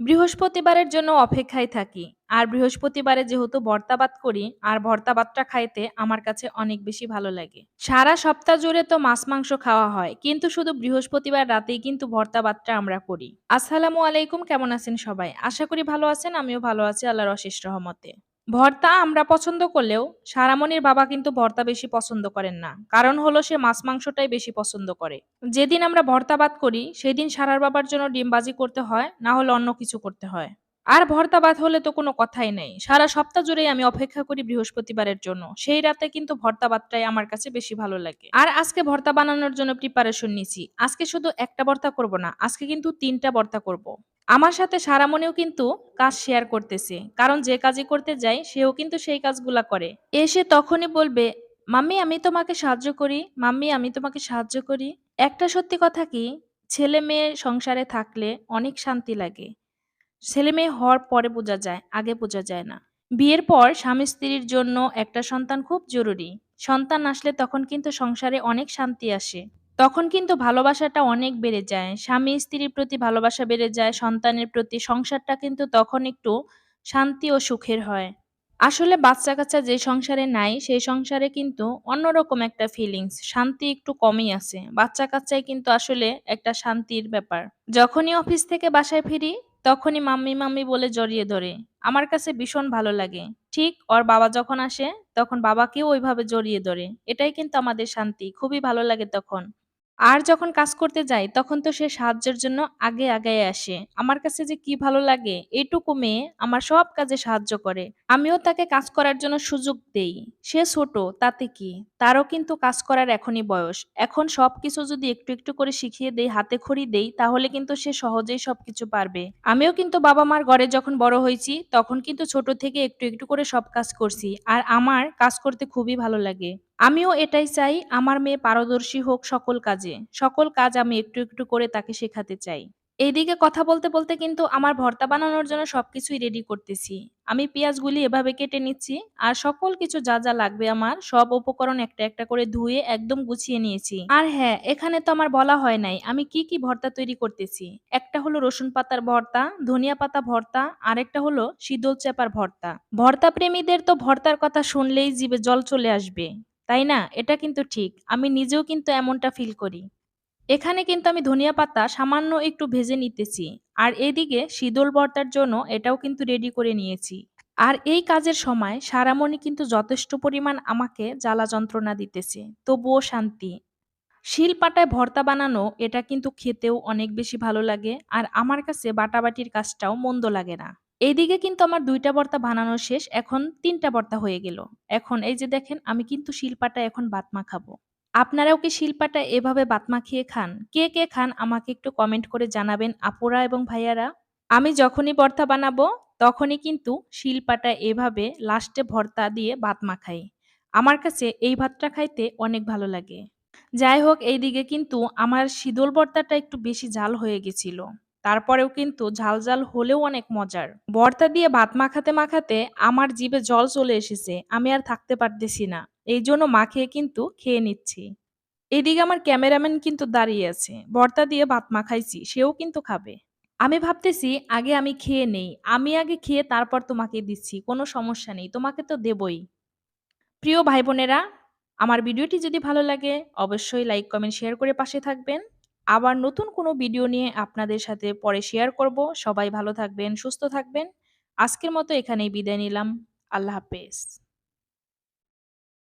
বৃহস্পতিবারের জন্য অপেক্ষায় থাকি। আর বৃহস্পতিবারে যেহেতু ভর্তা ভাত করি, আর ভর্তা ভাতটা খাইতে আমার কাছে অনেক বেশি ভালো লাগে। সারা সপ্তাহ জুড়ে তো মাছ, মাংস খাওয়া হয়, কিন্তু শুধু বৃহস্পতিবার রাতেই কিন্তু ভর্তা ভাতটা আমরা করি। আসসালামু আলাইকুম, কেমন আছেন সবাই? আশা করি ভালো আছেন, আমিও ভালো আছি, আল্লাহর অশেষ রহমতে। ভর্তা আমরা পছন্দ করলেও সারামণির বাবা কিন্তু ভর্তা বেশি পছন্দ করেন না। কারণ হলো সে মাছ মাংসটাই বেশি পছন্দ করে। যেদিন আমরা ভর্তা বাদ করি, সেদিন সারার বাবার জন্য ডিমবাজি করতে হয়, না হলে অন্য কিছু করতে হয়। আর ভর্তা হলে তো কোনো কথাই নেই। সারা সপ্তাহ জুড়েই আমি অপেক্ষা করি বৃহস্পতিবারের জন্য। সেই রাতে কিন্তু ভর্তা ভাতটাই আমার কাছে বেশি ভালো লাগে। আর আজকে ভর্তা বানানোর জন্য প্রিপারেশন নিছি। আজকে শুধু একটা ভর্তা করব না, আজকে কিন্তু তিনটা ভর্তা করব। আমার সাথে সারা মনেও কিন্তু কাজ শেয়ার করতেছে। কারণ যে কাজই করতে যাই সেও কিন্তু সেই কাজগুলা করে। এসে তখনই বলবে, "মাম্মি আমি তোমাকে সাহায্য করি, মাম্মি আমি তোমাকে সাহায্য করি।" একটা সত্যি কথা কি, ছেলে-মেয়ে সংসারে থাকলে অনেক শান্তি লাগে। ছেলে-মেয়ে হওয়ার পরে বোঝা যায়, আগে বোঝা যায় না। বিয়ের পর স্বামী-স্ত্রীর জন্য একটা সন্তান খুব জরুরি। সন্তান আসলে তখন কিন্তু সংসারে অনেক শান্তি আসে। তখন কিন্তু ভালোবাসাটা অনেক বেড়ে যায়। স্বামী-স্ত্রীর প্রতি ভালোবাসা বেড়ে যায়, সন্তানের প্রতি সংসারটা কিন্তু তখন একটু শান্তি ও সুখের হয়। আসলে বাচ্চা-কাচ্চা যে সংসারে নাই, সেই সংসারে কিন্তু অন্যরকম একটা ফিলিংস, শান্তি একটু কমই আছে। বাচ্চা-কাচ্চাই কিন্তু আসলে একটা শান্তির ব্যাপার। যখনই অফিস থেকে বাসায় ফিরি, তখনই মাম্মি, মাম্মি বলে জড়িয়ে ধরে। আমার কাছে ভীষণ ভালো লাগে। ঠিক ওর বাবা যখন আসে, তখন বাবাকেও ওইভাবে জড়িয়ে ধরে। এটাই কিন্তু আমাদের শান্তি। খুবই ভালো লাগে তখন। আর যখন কাজ করতে যাই তখন তো সে সাহায্যের জন্য আগে আগায় আসে। আমার কাছে যে কি ভালো লাগে এটুকু মেয়ে আমার সব কাজে সাহায্য করে। আমিও তাকে কাজ করার জন্য সুযোগ দেই। সে ছোট তাতে কি? তারও কিন্তু কাজ করার এখনই বয়স। এখন সব কিছু যদি একটু একটু করে শিখিয়ে দেই, হাতে খড়ি দেই তাহলে কিন্তু সে সহজেই সবকিছু পারবে। আমিও কিন্তু বাবা-মার ঘরে যখন বড় হয়েছি তখন কিন্তু ছোট থেকে একটু একটু করে সব কাজ করছি। আর আমার কাজ করতে খুবই ভালো লাগে। আমিও এটাই চাই আমার মেয়ে পারদর্শী হোক সকল কাজে। সকল কাজ আমি একটু একটু করে তাকে শেখাতে চাই। এইদিকে কথা বলতে বলতে কিন্তু আমার ভর্তা বানানোর জন্য সবকিছুই রেডি করতেছি। আমি পেঁয়াজগুলি এভাবে কেটে নিচ্ছি আর সকল কিছু যা যা লাগবে আমার সব উপকরণ একটা একটা করে ধুয়ে একদম গুছিয়ে নিয়েছি। আর হ্যাঁ এখানে তো আমার বলা হয় নাই আমি কি কি ভর্তা তৈরি করতেছি। একটা হলো রসুন পাতার ভর্তা, ধনিয়া পাতা ভর্তা, আরেকটা হলো শীতল চেপার ভর্তা। ভর্তা প্রেমীদের তো ভর্তার কথা শুনলেই জীবে জল চলে আসবে। তাই না? এটা কিন্তু ঠিক। আমি নিজেও কিন্তু এমনটা ফিল করি। এখানে কিন্তু আমি ধনিয়া পাতা সামান্য একটু ভেজে নিতেছি। আর এদিকে শীতল ভর্তার জন্য এটাও কিন্তু রেডি করে নিয়েছি। আর এই কাজের সময় সারামণি কিন্তু যথেষ্ট পরিমাণ আমাকে জ্বালা যন্ত্রণা দিতেছে। তবুও শান্তি। শিলপাটায় ভর্তা বানানো এটা কিন্তু খেতেও অনেক বেশি ভালো লাগে। আর আমার কাছে বাটাবাটির কাজটাও মন্দ লাগে না। এইদিকে কিন্তু আমার দুইটা ভর্তা বানানো শেষ। এখন তিনটা ভর্তা হয়ে গেল। এখন এই যে দেখেন আমি কিন্তু শিল্পাটা এখন ভাত মাখাবো। আপনারাও কি শিল্পাটা এভাবে ভাত মাখিয়ে খান? কে, কে খান আমাকে একটু কমেন্ট করে জানাবেন আপুরা এবং ভাইয়ারা। আমি যখনই ভর্তা বানাবো তখনই কিন্তু শিল্পাটা এভাবে লাস্টে ভর্তা দিয়ে ভাত মাখাই। আমার কাছে এই ভাতটা খাইতে অনেক ভালো লাগে। যাই হোক এইদিকে কিন্তু আমার শীতল ভর্তাটা একটু বেশি ঝাল হয়ে গেছিল। তারপরেও কিন্তু ঝাল ঝাল হলেও অনেক মজার। ভর্তা দিয়ে ভাত মাখাতে মাখাতে আমার জিভে জল চলে এসেছে। আমি আর থাকতে পারতেছি না। এই জন্য মাখিয়ে কিন্তু খেয়ে নিচ্ছি। এদিকে আমার ক্যামেরাম্যান কিন্তু দাঁড়িয়ে আছে। ভর্তা দিয়ে ভাত মাখাইছি, সেও কিন্তু খাবে। আমি ভাবতেছি আগে আমি খেয়ে নেই। আমি আগে খেয়ে তারপর তোমাকে দিচ্ছি। কোনো সমস্যা নেই। তোমাকে তো দেবই। প্রিয় ভাই বোনেরা, আমার ভিডিওটি যদি ভালো লাগে অবশ্যই লাইক, কমেন্ট, শেয়ার করে পাশে থাকবেন। আবার নতুন কোনো ভিডিও নিয়ে আপনাদের সাথে পরে শেয়ার করব। সবাই ভালো থাকবেন, সুস্থ থাকবেন। আজকের মতো এখানেই বিদায় নিলাম। আল্লাহ হাফেজ।